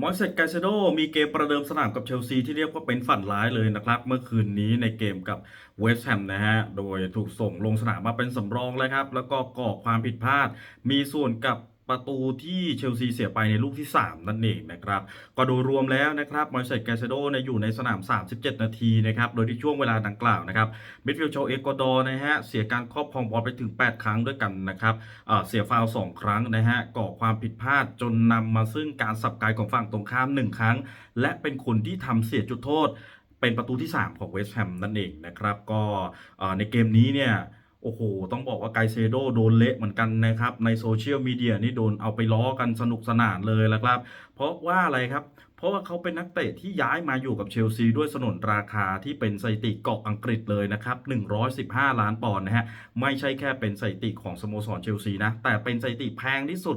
มอยเซตไกเซโดมีเกมประเดิมสนามกับเชลซีที่เรียกว่าเป็นฝันร้ายเลยนะครับ เมื่อคืนนี้ในเกมกับเวสต์แฮมนะฮะ โดยถูกส่งลงสนามมาเป็นสำรองแล้วครับ แล้วก็ก่อความผิดพลาด มีส่วนกับ ประตูที่เชลซีเสียไปในลูกที่ 3 นั่นเองนะครับ ก็โดยรวมแล้วนะครับมอยเซตไกเซโดนอยู่ในสนาม 37 นาทีนะครับ โดยที่ช่วงเวลาดังกล่าวนะครับมิดฟิลด์ชาวเอกวาดอร์นะฮะเสียการครอบครองบอลไปถึง 8 ครั้งด้วยกันนะครับเสียฟาวล์สองครั้งนะฮะก่อความผิดพลาดจนนำมาซึ่งการสับไกลของฝั่งตรงข้าม 1 ครั้ง และเป็นคนที่ทำเสียจุดโทษ เป็นประตูที่ 3 ของเวสต์แฮมนั่นเองนะครับก็ในเกมนี้เนี่ย โอ้โห ต้องบอกว่าไกเซโดโดนเละเหมือนกันนะครับ ในโซเชียลมีเดียนี่โดนเอาไปล้อกันสนุกสนานเลยละครับ เพราะว่าอะไรครับ เพราะว่าเขาเป็นนักเตะที่ย้ายมาอยู่กับเชลซีด้วยสนนราคาที่เป็นสถิติเกาะอังกฤษเลยนะครับ 115 ล้านปอนด์นะฮะ ไม่ใช่แค่เป็นสถิติของสโมสรเชลซีนะ แต่เป็นสถิติแพงที่สุด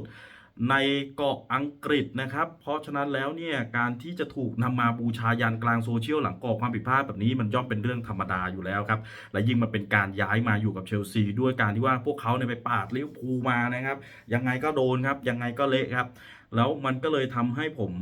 ในเกาะอังกฤษนะครับ เพราะฉะนั้นแล้วเนี่ยการที่จะถูกนำมาบูชายันกลางโซเชียลหลังก่อความผิดพลาดแบบนี้มันย่อมเป็นเรื่องธรรมดาอยู่แล้วครับและยิ่งมันเป็นการย้ายมาอยู่กับเชลซีด้วยการที่ว่าพวกเขาเนี่ยไปปาดลิเวอร์พูลมานะครับยังไงก็โดนครับยังไงก็เละครับ แล้วมันก็เลยทำให้ผม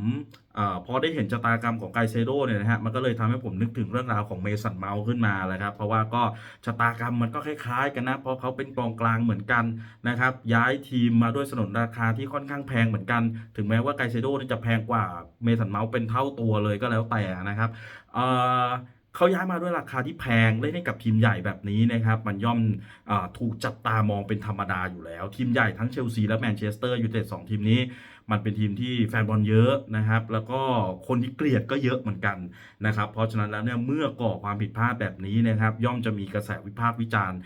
อพอได้เห็นชะตากรรมของไกเซโดเนี่ยนะฮะมันก็เลยทำให้ผมนึกถึงเรื่องราวของเมสันเมาขึ้นมาเลยครับเพราะว่าก็ชะตากรรมมันก็คล้ายๆ กันนะ เพราะเขาเป็นกองกลางเหมือนกันนะครับย้ายทีมมาด้วยสนนราคาที่ค่อนข้างแพงเหมือนกัน ถึงแม้ว่าไกเซโดจะแพงกว่าเมสันเมาเป็นเท่าตัวเลยก็แล้วแต่นะครับเอ่อ เขาย้ายมาด้วยราคาที่แพงเล่นให้กับทีมใหญ่แบบนี้นะครับมันย่อมอถูกจับตามองเป็นธรรมดาอยู่แล้ว ทีมใหญ่ทั้งเชลซีและแมนเชสเตอร์ยูไนเต็ดสองทีมนี้ มันเป็นทีมที่แฟนบอลเยอะนะครับ แล้วก็คนที่เกลียดก็เยอะเหมือนกันนะครับเพราะฉะนั้นแล้วเนี่ยเมื่อก่อความผิดพลาดแบบนี้นะครับย่อมจะมีกระแสวิพากษ์วิจารณ์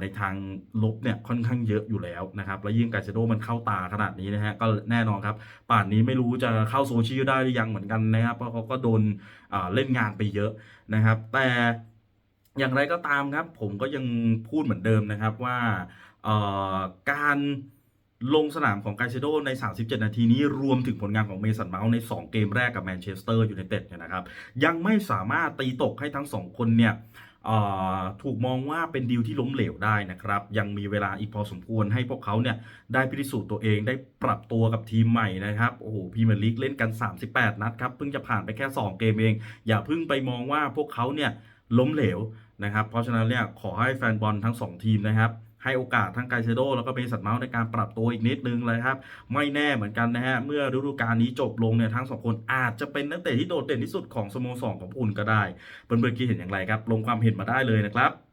ในทางลบเนี่ยค่อนข้างเยอะอยู่แล้วนะครับแล้วยิ่งไกาเซโดมันเข้าตาขนาดนี้นะฮะก็แน่นอนครับ ป่านนี้ไม่รู้จะเข้าโซเชียลได้หรือยังเหมือนกันนะครับเพราะเขาก็โดนเล่นงานไปเยอะนะครับแต่อย่างไรก็ตามครับ ผมก็ยังพูดเหมือนเดิมนะครับว่าการลงสนามของไกเซโดใน 37 นาทีนี้รวมถึงผลงานของเมสันเมาส์ใน 2 เกมแรกกับแมนเชสเตอร์ยูไนเต็ดเนี่ยนะครับ ยังไม่สามารถตีตกให้ทั้ง 2 คนเนี่ย ถูกมองว่าเป็นดีลที่ล้มเหลวได้นะครับ ยังมีเวลาอีกพอสมควรให้พวกเขาเนี่ยได้พิสูจน์ตัวเองได้ปรับตัวกับทีมใหม่นะครับโอ้โหพรีเมียร์ลีกเล่นกัน 38 นัดครับเพิ่งจะผ่านไปแค่ 2 เกมเอง อย่าเพิ่งไปมองว่าพวกเขาเนี่ยล้มเหลวนะครับ เพราะฉะนั้นเนี่ยขอให้แฟนบอลทั้ง 2 ทีมนะครับ ให้โอกาสทั้งไกเซโดแล้วก็เมสันเมาส์ในการปรับตัวอีกนิดนึงเลยครับ ไม่แน่เหมือนกันนะฮะ เมื่อฤดูกาลนี้จบลงเนี่ยทั้งสองคนอาจจะเป็นนักเตะที่โดดเด่นที่สุดของสโมสรของอุ่นก็ได้เพื่อนๆคิดเห็นอย่างไรครับ ลงความเห็นมาได้เลยนะครับ